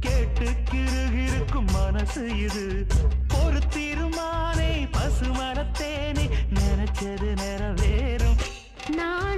கேட்டு கிருகிருக்கும் மனசு இது. ஒரு தீர்மானே பசுமரத்தேனே நினைச்சது நிறவேறும். நான்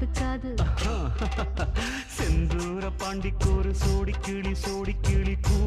மனசு ஒத்துக்காது பாண்டிக்கு ஒரு சோடி கிளி சோடி கிளி கூ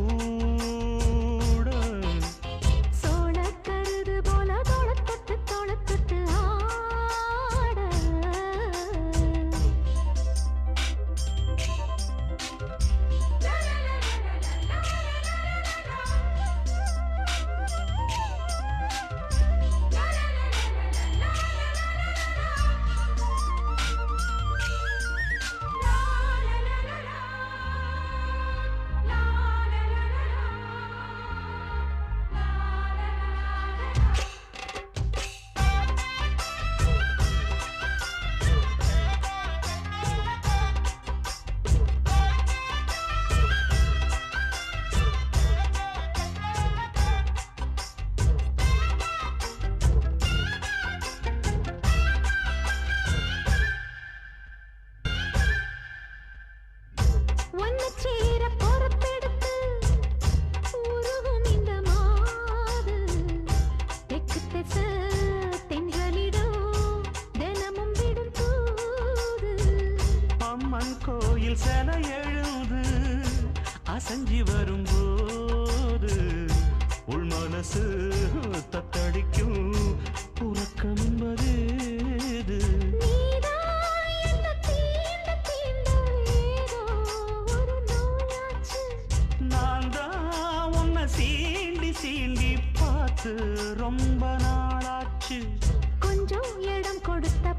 அசஞ்சி வரும்போது உள் மனசு தத்தடிக்கும் உறக்கம் என்பது நான் தான் உன்னை சீண்டி சீண்டி பார்த்து ரொம்ப நாளாச்சு. கொஞ்சம் இடம் கொடுத்த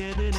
Get it.